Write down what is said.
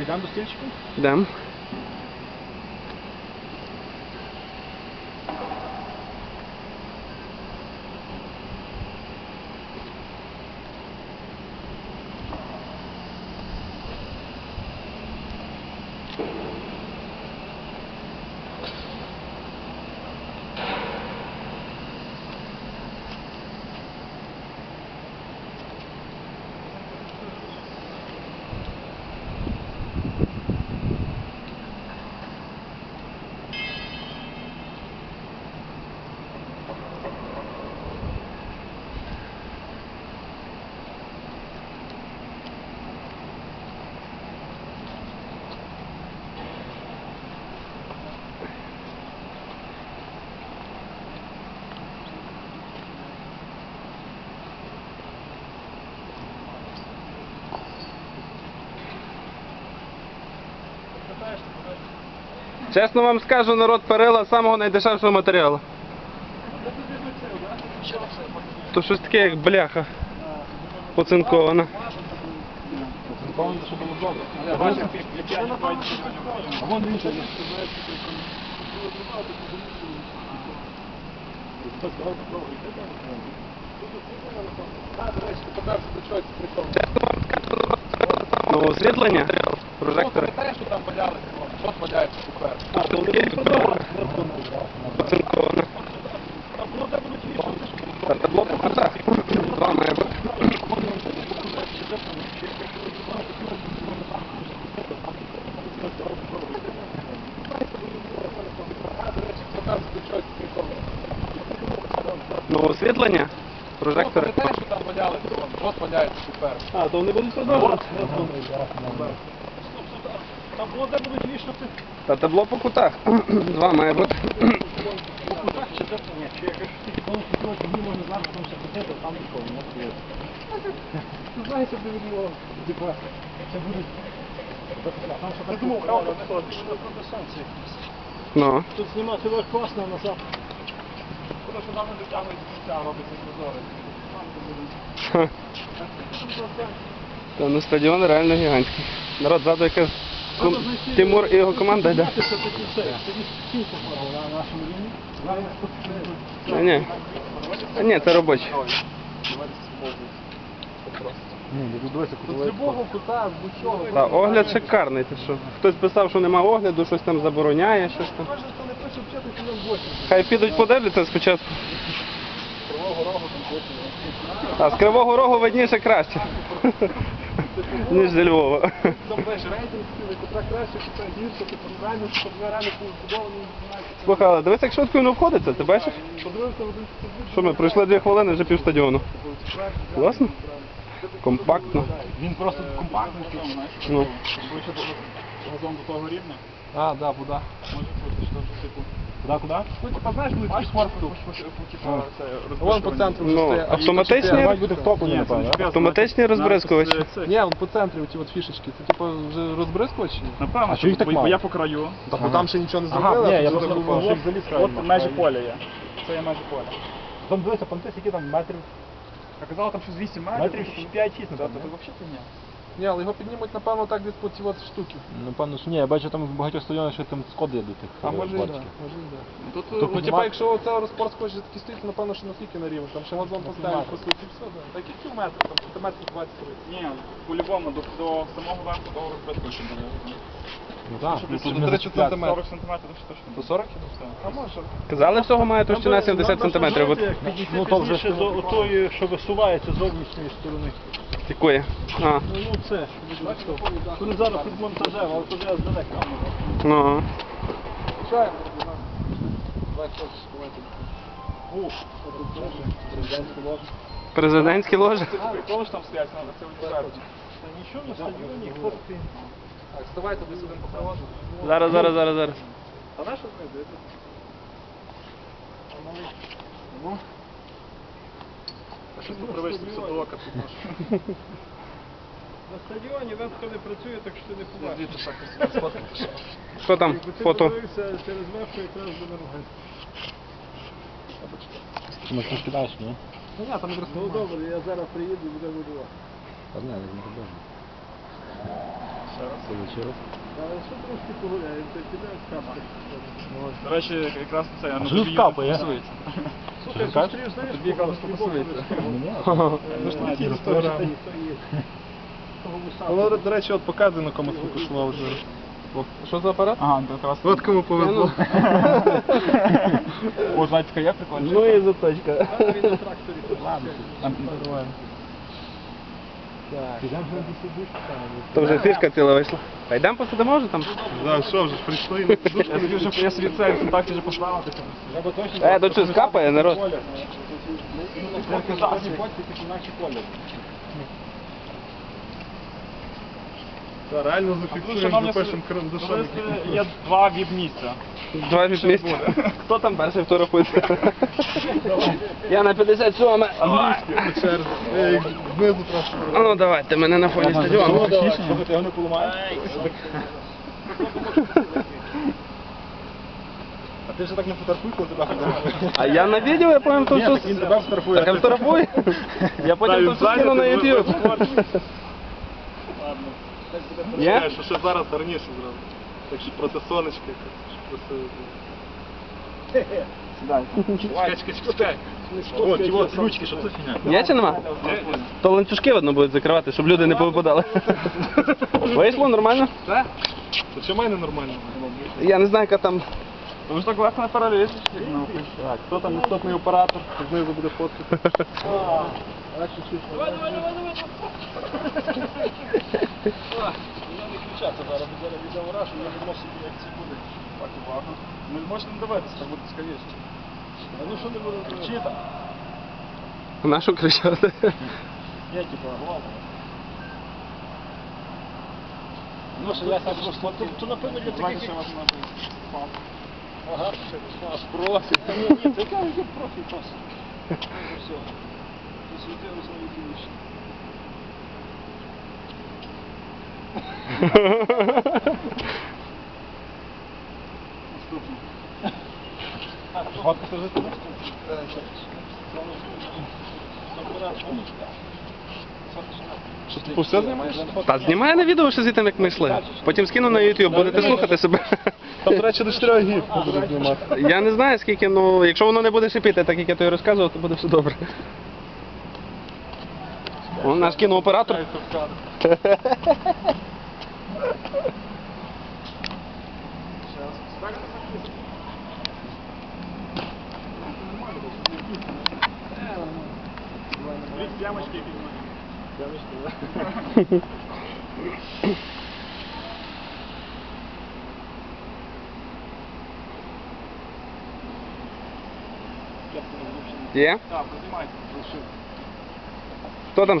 Йдемо до стільчика? Йдемо. Чесно вам скажу, народ перила самого найдешевшого матеріалу. То щось таке, як бляха. Поцинкована. Певно, що було добре. А вон самого освітлення. Прожектори. що там валялися? Що валяється тепер? Поцинкована. Та табло по кутах. Два. Ну, освітлення. Прожектори. Пам'ятаєш, що там валялися? Що валяється тепер? А, то вони будуть продовжувати. Там було де будуть вішати Та табло по кутах. Два має бути. по кутах чи де ні, чи якось тільки коли хотіло, тоді можна зараз там ще хотіти, там ніколи не стоїть. Ну, знаєте, де від нього, типа, це будуть... Так думав, правда, що правда сонце якесь. Ну. Тут знімати вас класно, назад. Тому що нам не дотягують до кінця, робиться прозорий. Ха. Та ну стадіон реально гігантський. Народ ззаду яка ком- Тимур і його команда тут... А, ні. А, ні, це робочі. Та огляд шикарний. Ти що? Хтось писав, що нема огляду, щось там забороняє, щось там. Хай підуть подивляться спочатку. А з Кривого Рогу видніше краще. Ніж зі Львова. Там знаєш рейтинг, цілий, котра краще, котра гірше, типу реально, щоб реально були збудовані, не знаю. Слухай, але дивись, як швидко воно входиться, ти бачиш? Подивився один Що ми пройшли дві хвилини, вже пів стадіону. Класно? Компактно. Він просто компактний, Ну. Ближче до газон до того рівня. А, да, вода. Може бути, що типу. Куда, куда? Ну, типа, знаєш, по- по- типу, це Вон по центру вже Ну, стоїть. автоматичні, Мають бути в току, Ні, це напевно. да? Автоматичні розбризкувачі. Ні, вон по центрі оці от фішечки. Це типу вже розбризкувач чи ні? Напевно, А що їх так бо- бо я по краю. Так, бо там ще нічого не Ага, зробили, ні, я тут просто думав, що їх заліз От межі поля є. Це є межі поля. Там дивися, понти, які там метрів. А казали там щось 8 метрів. Метрів тобто- 5-6, Да, то взагалі ні. Ні, але його піднімуть, напевно, так десь по ці от штуки. Напевно, що ні, я бачу там в багатьох стадіонах, що там сходи до тих. А е, може і да, може і да. Тут, Ну, ну, типа, якщо оце розпорт хоче такий стоїть, напевно, що наскільки на рівень, там ще газон поставить, по суті, все, да. Так і кілометр, там сантиметрів 20 Ні, по-любому до, до самого верху того розбитку ще буде. Ну так, ну, тут до не 30 зачіпляти. сантиметрів. 40 сантиметрів точно. До 40? Все. А може. Казали, всього має товщина 70 сантиметрів. От Ну, то вже з отої, що висувається з зовнішньої сторони. Якої? А, Ну, це, коли зараз під монтажем, але то я здалека. ну. Чаємо. Президентський лож. Президентські ложі. Прикол, що там стоять, треба це. Та нічого на стадіоні, хлопці. Так, ставайте десь один покровати. Зараз, зараз, зараз, зараз. А на що знайдете? Ну. На стадіоні вебка не працює, так що ти не побачиш. Діти так ось сфоткати. Що там? Якби ти Фото. дивився через вебку, якраз би не ругати. Ти може не скидаєш, ні? Ну, я там якраз ну, добре, я зараз приїду і буде будувати. Та ні, не буде. вийшло. Що трошки погуляємо, то піде капка. До речі, якраз це, А ну що Стосується. Ну ж такі. Воно, до речі, от показує, на кому шло вже. Що за апарат? Ага, якраз. От кому повезло. О, знаєте, я є прикольна. Ну і заточка. Ладно, там давай. До там. То вже фішка ціла вийшла. Та йдемо посидимо вже там. Да, що вже, прийшли на Я вже я собі це так вже поставив. Е, то що, скапає, народ? Тільки наші колір. Та, реально Ну, зафіксуємо запишемо карандашом. товариство, Є два віп-місця. Два від місця. Хто там перший фотографується? Я на 57 Англійське, по черзі. Я їх знизу трошки. А ну давайте, мене на фоні стадіону. Слухайте, його не поламаєш? А ти вже так не фотографуй, коли тебе фотографують. А я на відео, я потім то Ні, так він тебе фотографує. Так я фотографую. Я потім все скину на YouTube. Є? Є? Що ще зараз гарніше зробити. Так що проти сонечка. щоб красиво було. Чекай, чекай, чекай. О, ті от ключки, що це фігня? Є чи нема? То ланцюжки видно будуть закривати, щоб люди не повипадали. Вийшло нормально? Так? Чи в мене нормально? Я не знаю, яка там. Тому що так легко не перелізеш. Так, хто там наступний оператор? Знизу буде фоткати. Я не кричати зараз, бо зараз відео раз, я не можу собі, як це буде. Так увагу. Ми можемо дивитися, так буде цікавіше. А ну що не буде кричити? Нашу кричати. Я типа голову. Ну, що я сам просто, то, напевно для таких. Ага, аж профі. Та ні, ні, така є профі час. Все. Посвітилися на YouTube. Фотку це вже туди? Що ти все знімаєш? Та знімає на відео, що звідти як ми йшли. Потім скину на YouTube, будете слухати себе. Там, до речі, до 4 гів будуть знімати. Я не знаю скільки, ну якщо воно не буде шипіти, так як я тобі розказував, то буде все добре. О, наш кінооператор. Ямочки якісь. Є? Так, знімайте. Хто там ще?